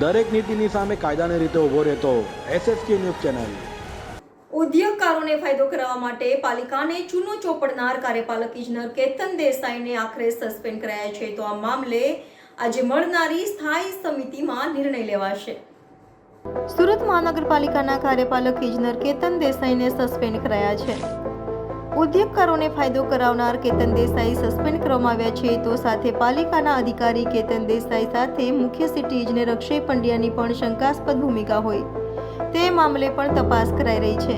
દરેક નીતિની સામે કાયદાની રીતે ઊભો રહેતો એસએસકે ન્યૂઝ ચેનલ. ઉદ્યોગકારોને ફાયદો કરાવવા માટે પાલિકાને ચૂનો ચોપડનાર કાર્યપાલક ઇજનર કેતન દેસાઈને આખરે સસ્પેન્ડ કરાયા છે. તો આ મામલે આજે મળનારી સ્થાયી સમિતિમાં નિર્ણય લેવાશે. સુરત મહાનગરપાલિકાના કાર્યપાલક ઇજનર કેતન દેસાઈને સસ્પેન્ડ કરાયા છે. ઉદ્યોગકારોને ફાયદો કરાવનાર કેતન દેસાઈ સસ્પેન્ડ કરવામાં આવ્યા છે. તો સાથે પાલિકાના અધિકારી કેતન દેસાઈ સાથે મુખ્ય સિટી ઇજનેર અક્ષય પંડ્યાની પણ શંકાસ્પદ ભૂમિકા હોય. તે મામલે પણ તપાસ કરાઈ રહી છે.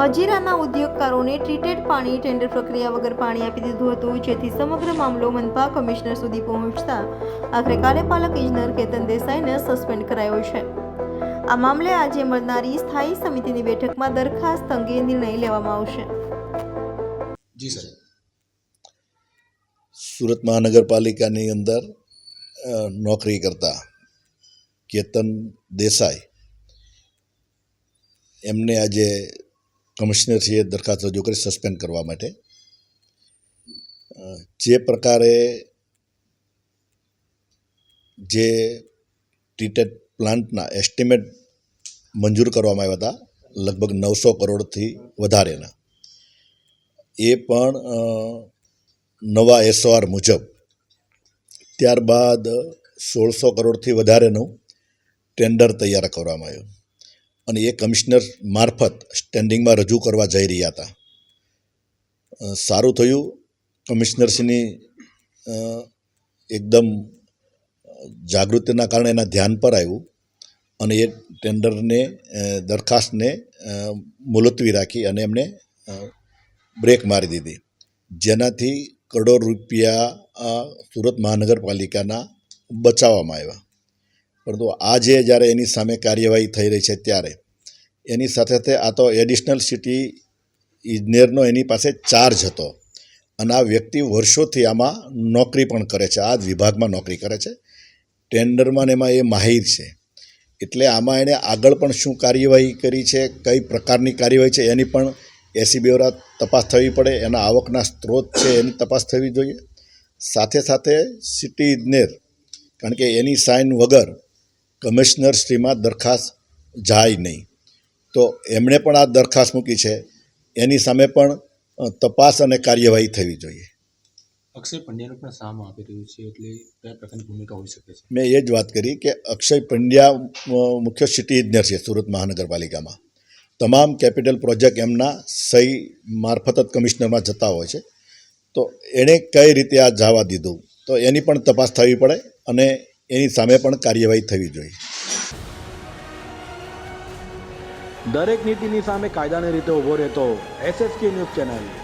હજીરાના ઉદ્યોગકારોને ટ્રીટેડ પાણી ટેન્ડર પ્રક્રિયા વગર પાણી આપી દીધું હતું, જેથી સમગ્ર મામલો મનપા કમિશનર સુધી પહોંચતા આખરે કાર્યપાલક ઇજનર કેતન દેસાઈને સસ્પેન્ડ કરાયો છે. આ મામલે આજે મળનારી સ્થાયી સમિતિની બેઠકમાં દરખાસ્ત અંગે નિર્ણય લેવામાં આવશે. જી સર. સુરત મહાનગરપાલિકાની અંદર નોકરી કરતા કેતન દેસાઈ એમને આજે કમિશનરશ્રીએ દરખાસ્ત રજૂ કરી સસ્પેન્ડ કરવા માટે. જે પ્રકારે જે ટ્રીટેડ પ્લાન્ટના એસ્ટિમેટ મંજૂર કરવામાં આવ્યા હતા, લગભગ નવસો કરોડથી વધારેના. એ પણ નવા એસઓઆર મુજબ. ત્યારબાદ સોળસો કરોડથી વધારેનું ટેન્ડર તૈયાર કરવામાં આવ્યું. અને એ કમિશનર મારફત સ્ટેન્ડિંગમાં રજૂ કરવા જઈ રહ્યા હતા. સારું થયું. કમિશનરશ્રીની એકદમ જાગૃતિના કારણે એના ધ્યાન પર આવ્યું અને એ ટેન્ડરને દરખાસ્તને મુલતવી રાખી અને એમને બ્રેક મારી દીધી. જેનાથી કરોડો રૂપિયા સુરત મહાનગરપાલિકાના બચાવવામાં આવ્યા. પરંતુ આજે જ્યારે એની સામે કાર્યવાહી થઈ રહી છે ત્યારે, એની સાથે સાથે આ તો એડિશનલ સિટી ઇજનેરનો એની પાસે ચાર્જ હતો. અને આ વ્યક્તિ વર્ષોથી આમાં નોકરી પણ કરે છે. આ જ વિભાગમાં નોકરી કરે છે. ટેન્ડરમાં એમાં એ માહિર છે. એટલે આમાં એણે આગળ પણ શું કાર્યવાહી કરી છે, કઈ પ્રકારની કાર્યવાહી છે, એની પણ એસીબી દ્વારા તપાસ થવી પડે એના આવકના સ્ત્રોત છે એની તપાસ થવી જોઈએ. સાથે સાથે સિટી ઇજનેર કારણ કે એની સાઇન વગર કમિશનર શ્રીમાં દરખાસ્ત જાય નહીં. તો એમણે પણ આ દરખાસ્ત મૂકી છે. એની સામે પણ તપાસ અને કાર્યવાહી થવી જોઈએ. અક્ષય પંડ્યાનું પણ સામ આપી રહ્યું છે એટલે કયા પ્રકારની ભૂમિકા હોઈ શકે છે? મેં એ જ વાત કરી કે અક્ષય પંડ્યા મુખ્ય સિટી ઇજનેર છે સુરત મહાનગરપાલિકામાં. તમામ કેપિટલ પ્રોજેક્ટ એમના સહી મારફત જ કમિશનરમાં જતા હોય છે. તો એણે કઈ રીતે આ જવા દીધું? તો એની પણ તપાસ થવી પડે અને એની સામે પણ કાર્યવાહી થવી જોઈએ. દરેક નીતિની સામે કાયદાની રીતે ઊભો રહેતો એસએસકે ન્યૂઝ ચેનલ.